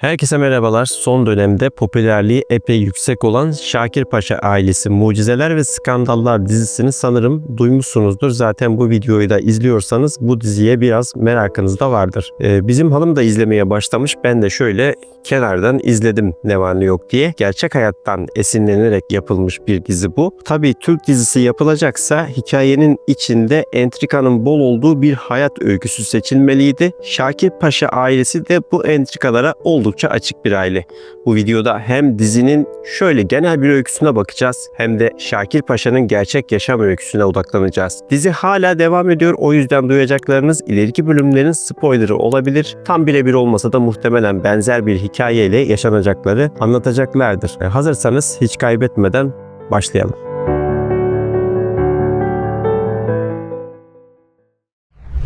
Herkese merhabalar. Son dönemde popülerliği epey yüksek olan Şakir Paşa ailesi Mucizeler ve Skandallar dizisini sanırım duymuşsunuzdur. Zaten bu videoyu da izliyorsanız bu diziye biraz merakınız da vardır. Ee, bizim hanım da izlemeye başlamış. Ben de şöyle kenardan izledim ne var ne yok diye. Gerçek hayattan esinlenerek yapılmış bir dizi bu. Tabii Türk dizisi yapılacaksa hikayenin içinde entrikanın bol olduğu bir hayat öyküsü seçilmeliydi. Şakir Paşa ailesi de bu entrikalara oldukça açık bir aile. Bu videoda hem dizinin şöyle genel bir öyküsüne bakacağız hem de Şakir Paşa'nın gerçek yaşam öyküsüne odaklanacağız. Dizi hala devam ediyor o yüzden duyacaklarınız ileriki bölümlerin spoilerı olabilir. Tam birebir olmasa da muhtemelen benzer bir hikayeyle yaşanacakları anlatacaklardır. E, Hazırsanız hiç kaybetmeden başlayalım.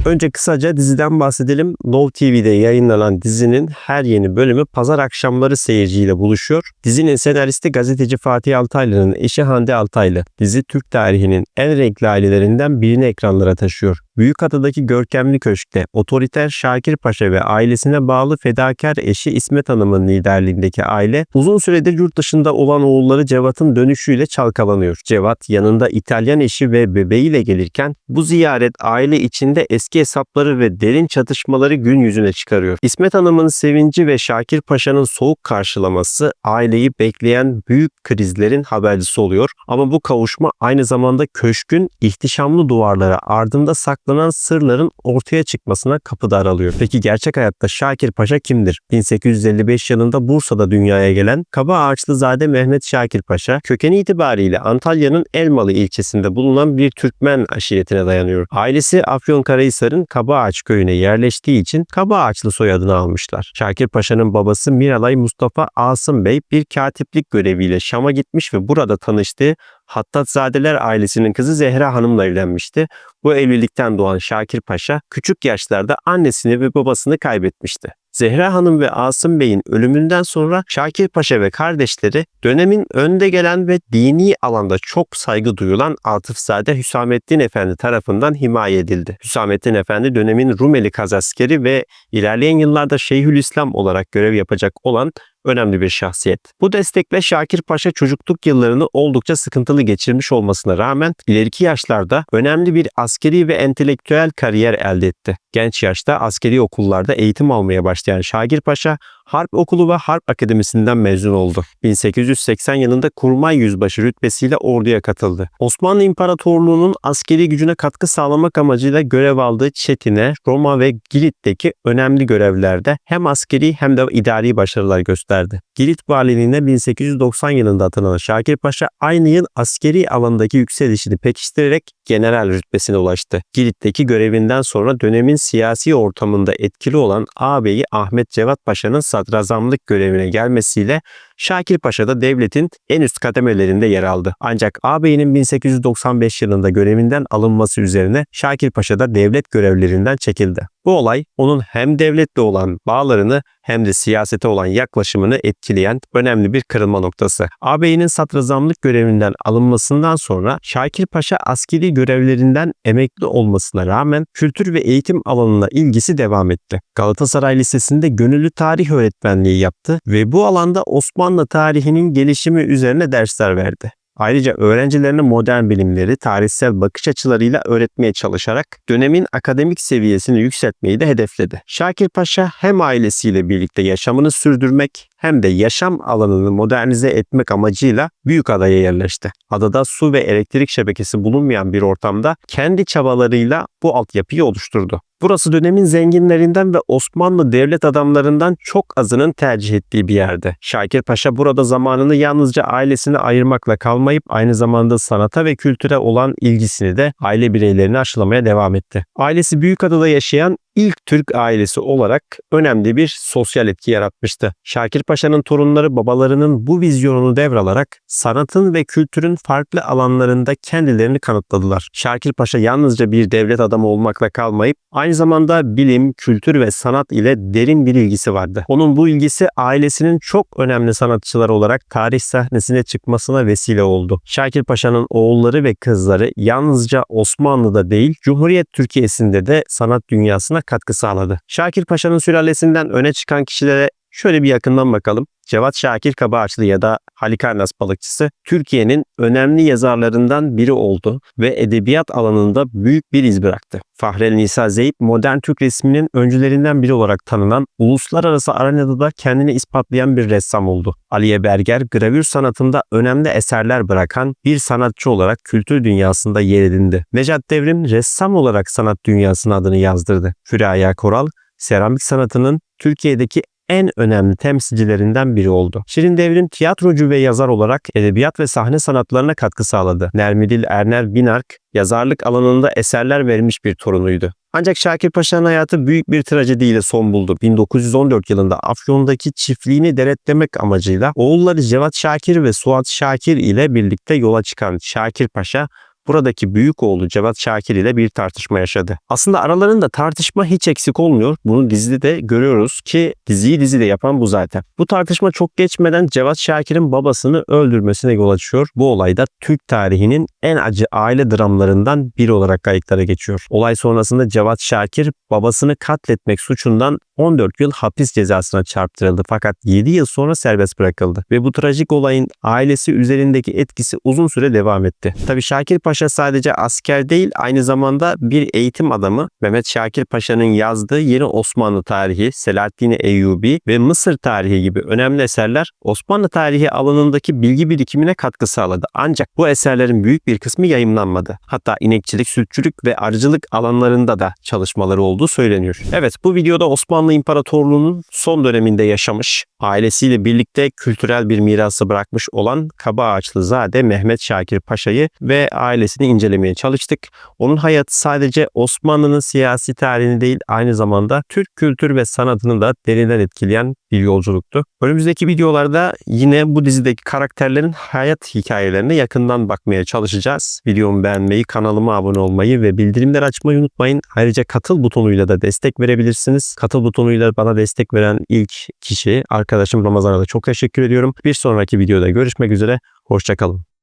Önce kısaca diziden bahsedelim. Now TV'de yayınlanan dizinin her yeni bölümü pazar akşamları seyirciyle buluşuyor. Dizinin senaristi gazeteci Fatih Altaylı'nın eşi Hande Altaylı. Dizi Türk tarihinin en renkli ailelerinden birini ekranlara taşıyor. Büyükada'daki görkemli köşkte otoriter Şakir Paşa ve ailesine bağlı fedakar eşi İsmet Hanım'ın liderliğindeki aile uzun süredir yurt dışında olan oğulları Cevat'ın dönüşüyle çalkalanıyor. Cevat yanında İtalyan eşi ve bebeğiyle gelirken bu ziyaret aile içinde eski hesapları ve derin çatışmaları gün yüzüne çıkarıyor. İsmet Hanım'ın sevinci ve Şakir Paşa'nın soğuk karşılaması aileyi bekleyen büyük krizlerin habercisi oluyor. Ama bu kavuşma aynı zamanda köşkün ihtişamlı duvarlara ardında saklanan sırların ortaya çıkmasına kapıda aralıyor. Peki gerçek hayatta Şakir Paşa kimdir? 1855 yılında Bursa'da dünyaya gelen Kaba Ağaçlızade Mehmet Şakir Paşa kökeni itibariyle Antalya'nın Elmalı ilçesinde bulunan bir Türkmen aşiretine dayanıyor. Ailesi Afyonkarahisar'ın Kaba Ağaç köyüne yerleştiği için Kaba Ağaçlı soyadını almışlar. Şakir Paşa'nın babası Miralay Mustafa Asım Bey bir katiplik göreviyle Şam'a gitmiş ve burada tanıştığı Hattatzadeler ailesinin kızı Zehra Hanım'la evlenmişti. Bu evlilikten doğan Şakir Paşa küçük yaşlarda annesini ve babasını kaybetmişti. Zehra Hanım ve Asım Bey'in ölümünden sonra Şakir Paşa ve kardeşleri dönemin önde gelen ve dini alanda çok saygı duyulan Atıfzade Hüsamettin Efendi tarafından himaye edildi. Hüsamettin Efendi dönemin Rumeli kazaskeri ve ilerleyen yıllarda Şeyhülislam olarak görev yapacak olan önemli bir şahsiyet. Bu destekle Şakir Paşa çocukluk yıllarını oldukça sıkıntılı geçirmiş olmasına rağmen ileriki yaşlarda önemli bir askeri ve entelektüel kariyer elde etti. Genç yaşta askeri okullarda eğitim almaya başlayan Şakir Paşa Harp Okulu ve Harp Akademisi'nden mezun oldu. 1880 yılında kurmay yüzbaşı rütbesiyle orduya katıldı. Osmanlı İmparatorluğu'nun askeri gücüne katkı sağlamak amacıyla görev aldığı Çetin'e, Roma ve Girit'teki önemli görevlerde hem askeri hem de idari başarılar gösterdi. Girit valiliğine 1890 yılında atanan Şakir Paşa aynı yıl askeri alandaki yükselişini pekiştirerek general rütbesine ulaştı. Girit'teki görevinden sonra dönemin siyasi ortamında etkili olan ağabeyi Ahmet Cevat Paşa'nın sadrazamlık görevine gelmesiyle Şakir Paşa da devletin en üst kademelerinde yer aldı. Ancak ağabeyinin 1895 yılında görevinden alınması üzerine Şakir Paşa da devlet görevlerinden çekildi. Bu olay onun hem devletle olan bağlarını hem de siyasete olan yaklaşımını etkileyen önemli bir kırılma noktası. Ağabeyinin sadrazamlık görevinden alınmasından sonra Şakir Paşa askeri görevlerinden emekli olmasına rağmen kültür ve eğitim alanına ilgisi devam etti. Galatasaray Lisesi'nde gönüllü tarih öğretmenliği yaptı ve bu alanda Osmanlı tarihinin gelişimi üzerine dersler verdi. Ayrıca öğrencilerine modern bilimleri tarihsel bakış açılarıyla öğretmeye çalışarak dönemin akademik seviyesini yükseltmeyi de hedefledi. Şakir Paşa hem ailesiyle birlikte yaşamını sürdürmek hem de yaşam alanını modernize etmek amacıyla Büyükada'ya yerleşti. Adada su ve elektrik şebekesi bulunmayan bir ortamda kendi çabalarıyla bu altyapıyı oluşturdu. Burası dönemin zenginlerinden ve Osmanlı devlet adamlarından çok azının tercih ettiği bir yerde. Şakir Paşa burada zamanını yalnızca ailesine ayırmakla kalmayıp aynı zamanda sanata ve kültüre olan ilgisini de aile bireylerine aşılamaya devam etti. Ailesi Büyükada'da yaşayan ilk Türk ailesi olarak önemli bir sosyal etki yaratmıştı. Şakir Paşa'nın torunları babalarının bu vizyonunu devralarak sanatın ve kültürün farklı alanlarında kendilerini kanıtladılar. Şakir Paşa yalnızca bir devlet adamı olmakla kalmayıp aynı zamanda bilim, kültür ve sanat ile derin bir ilgisi vardı. Onun bu ilgisi ailesinin çok önemli sanatçılar olarak tarih sahnesine çıkmasına vesile oldu. Şakir Paşa'nın oğulları ve kızları yalnızca Osmanlı'da değil, Cumhuriyet Türkiye'sinde de sanat dünyasına katkı sağladı. Şakir Paşa'nın sülalesinden öne çıkan kişilere Şöyle bir yakından bakalım. Cevat Şakir Kabaağaçlı ya da Halikarnas balıkçısı Türkiye'nin önemli yazarlarından biri oldu ve edebiyat alanında büyük bir iz bıraktı. Fahrel Nisa Zeyt modern Türk resminin öncülerinden biri olarak tanınan, uluslararası arenada da kendini ispatlayan bir ressam oldu. Aliye Berger gravür sanatında önemli eserler bırakan bir sanatçı olarak kültür dünyasında yer edindi. Necat Devrim ressam olarak sanat dünyasına adını yazdırdı. Füraya Koral seramik sanatının Türkiye'deki en önemli temsilcilerinden biri oldu. Şirin Devrim tiyatrocu ve yazar olarak edebiyat ve sahne sanatlarına katkı sağladı. Nermidil Erner Binark yazarlık alanında eserler vermiş bir torunuydu. Ancak Şakir Paşa'nın hayatı büyük bir trajediyle son buldu. 1914 yılında Afyon'daki çiftliğini denetlemek amacıyla oğulları Cevat Şakir ve Suat Şakir ile birlikte yola çıkan Şakir Paşa buradaki büyük oğlu Cevat Şakir ile bir tartışma yaşadı. Aslında aralarında tartışma hiç eksik olmuyor. Bunu dizide de görüyoruz ki diziyi dizide yapan bu zaten. Bu tartışma çok geçmeden Cevat Şakir'in babasını öldürmesine yol açıyor. Bu olay da Türk tarihinin en acı aile dramlarından biri olarak kayıtlara geçiyor. Olay sonrasında Cevat Şakir babasını katletmek suçundan 14 yıl hapis cezasına çarptırıldı fakat 7 yıl sonra serbest bırakıldı ve bu trajik olayın ailesi üzerindeki etkisi uzun süre devam etti. Tabi Şakir Paşa sadece asker değil aynı zamanda bir eğitim adamı. Mehmet Şakir Paşa'nın yazdığı Yeni Osmanlı tarihi, Selahaddin Eyyubi ve Mısır tarihi gibi önemli eserler Osmanlı tarihi alanındaki bilgi birikimine katkı sağladı. Ancak bu eserlerin büyük bir kısmı yayımlanmadı. Hatta inekçilik, sütçülük ve arıcılık alanlarında da çalışmaları olduğu söyleniyor. Evet bu videoda Osmanlı İmparatorluğu'nun son döneminde yaşamış, ailesiyle birlikte kültürel bir mirası bırakmış olan Kaba Ağaçlızade Mehmet Şakir Paşa'yı ve ailesini incelemeye çalıştık. Onun hayatı sadece Osmanlı'nın siyasi tarihini değil aynı zamanda Türk kültür ve sanatını da derinden etkileyen bir yolculuktu. Önümüzdeki videolarda yine bu dizideki karakterlerin hayat hikayelerine yakından bakmaya çalışacağız. Videomu beğenmeyi, kanalıma abone olmayı ve bildirimleri açmayı unutmayın. Ayrıca katıl butonuyla da destek verebilirsiniz. Katıl butonuyla bana destek veren ilk kişi arkadaşım Ramazan'a da çok teşekkür ediyorum. Bir sonraki videoda görüşmek üzere. Hoşçakalın.